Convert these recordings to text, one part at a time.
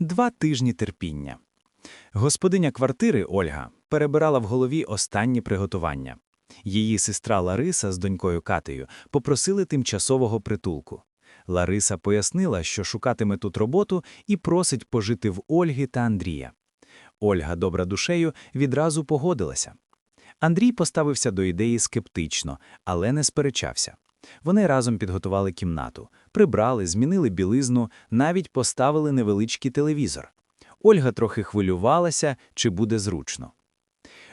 Два тижні терпіння. Господиня квартири Ольга перебирала в голові останні приготування. Її сестра Лариса з донькою Катею попросили тимчасового притулку. Лариса пояснила, що шукатиме тут роботу і просить пожити в Ольги та Андрія. Ольга, добра душею, відразу погодилася. Андрій поставився до ідеї скептично, але не сперечався. Вони разом підготували кімнату, прибрали, змінили білизну, навіть поставили невеличкий телевізор. Ольга трохи хвилювалася, чи буде зручно.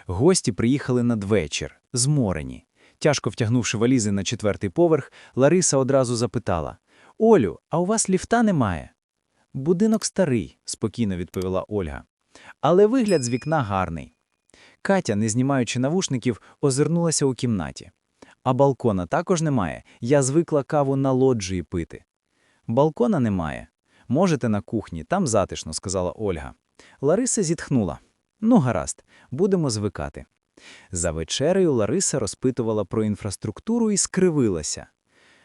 Гості приїхали надвечір, зморені. Тяжко втягнувши валізи на четвертий поверх, Лариса одразу запитала: Олю, а у вас ліфта немає? Будинок старий, спокійно відповіла Ольга. Але вигляд з вікна гарний. Катя, не знімаючи навушників, озирнулася у кімнаті. А балкона також немає. Я звикла каву на лоджії пити. Балкона немає. Можете на кухні, там затишно, сказала Ольга. Лариса зітхнула. Ну, гаразд, будемо звикати. За вечерею Лариса розпитувала про інфраструктуру і скривилася.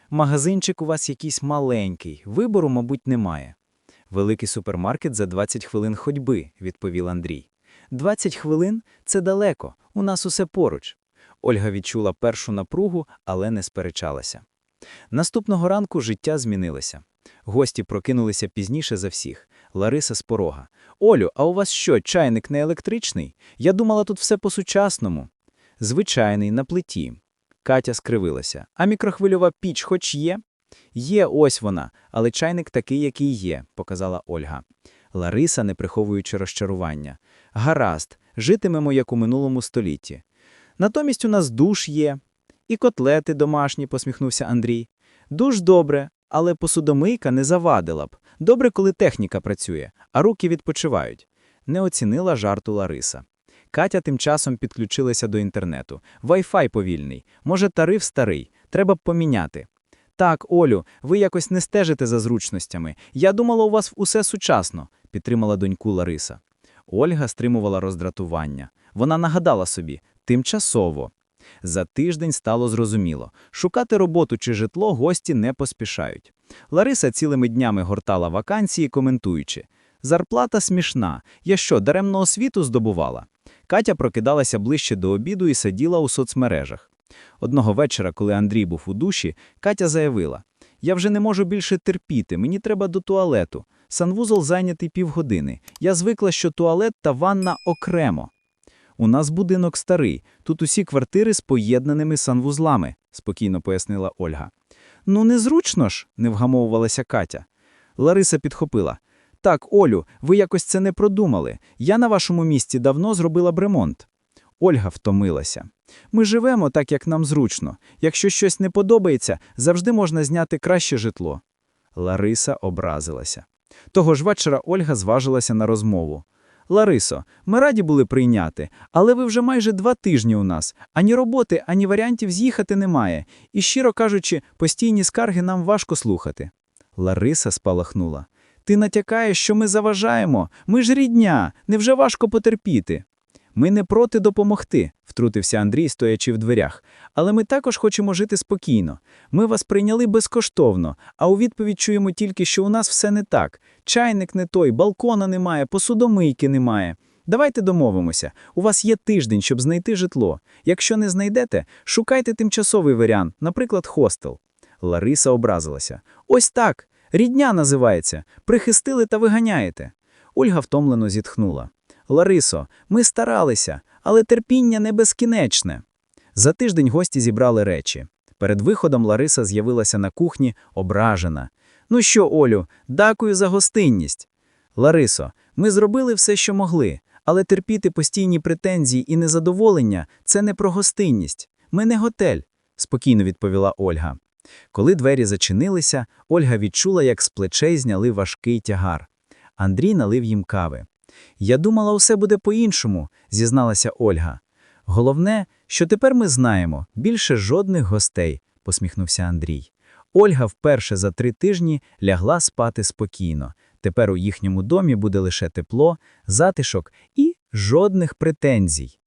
Магазинчик у вас якийсь маленький, вибору, мабуть, немає. Великий супермаркет за 20 хвилин ходьби, відповів Андрій. 20 хвилин це далеко, у нас усе поруч. Ольга відчула першу напругу, але не сперечалася. Наступного ранку життя змінилося. Гості прокинулися пізніше за всіх. Лариса з порога. Олю, а у вас що, чайник не електричний? Я думала, тут все по-сучасному. Звичайний, на плиті. Катя скривилася. А мікрохвильова піч хоч є? Є, ось вона, але чайник такий, який є, показала Ольга. Лариса, не приховуючи розчарування. Гаразд, житимемо, як у минулому столітті. Натомість у нас душ є. І котлети домашні, посміхнувся Андрій. Душ добре, але посудомийка не завадила б. Добре, коли техніка працює, а руки відпочивають. Не оцінила жарту Лариса. Катя тим часом підключилася до інтернету. Wi-Fi повільний. Може, тариф старий. Треба б поміняти. Так, Олю, ви якось не стежите за зручностями. Я думала, у вас усе сучасно, підтримала доньку Лариса. Ольга стримувала роздратування. Вона нагадала собі тимчасово. За тиждень стало зрозуміло, шукати роботу чи житло гості не поспішають. Лариса цілими днями гортала вакансії, коментуючи: зарплата смішна, я що, даремно освіту здобувала? Катя прокидалася ближче до обіду і сиділа у соцмережах. Одного вечора, коли Андрій був у душі, Катя заявила: Я вже не можу більше терпіти, мені треба до туалету. Санвузол зайнятий півгодини. Я звикла, що туалет та ванна окремо. У нас будинок старий, тут усі квартири з поєднаними санвузлами, спокійно пояснила Ольга. Ну, незручно ж, не вгамовувалася Катя. Лариса підхопила. Так, Олю, ви якось це не продумали. Я на вашому місці давно зробила б ремонт. Ольга втомилася. Ми живемо так, як нам зручно. Якщо щось не подобається, завжди можна зняти краще житло. Лариса образилася. Того ж вечора Ольга зважилася на розмову. Ларисо, ми раді були прийняти, але ви вже майже два тижні у нас. Ані роботи, ані варіантів з'їхати немає. І, щиро кажучи, постійні скарги нам важко слухати. Лариса спалахнула. Ти натякаєш, що ми заважаємо. Ми ж рідня, невже важко потерпіти? Ми не проти допомогти, втрутився Андрій, стоячи в дверях. Але ми також хочемо жити спокійно. Ми вас прийняли безкоштовно, а у відповідь чуємо тільки, що у нас все не так. Чайник не той, балкона немає, посудомийки немає. Давайте домовимося. У вас є тиждень, щоб знайти житло. Якщо не знайдете, шукайте тимчасовий варіант, наприклад, хостел. Лариса образилася. Ось так. Рідня називається. Прихистили та виганяєте. Ольга втомлено зітхнула. Ларисо, ми старалися, але терпіння не безкінечне. За тиждень гості зібрали речі. Перед виходом Лариса з'явилася на кухні, ображена. Ну що, Олю, дякую за гостинність. Ларисо, ми зробили все, що могли, але терпіти постійні претензії і незадоволення це не про гостинність. Ми не готель, спокійно відповіла Ольга. Коли двері зачинилися, Ольга відчула, як з плечей зняли важкий тягар. Андрій налив їм кави. Я думала, усе буде по-іншому, зізналася Ольга. Головне, що тепер ми знаємо більше жодних гостей, посміхнувся Андрій. Ольга вперше за три тижні лягла спати спокійно. Тепер у їхньому домі буде лише тепло, затишок і жодних претензій.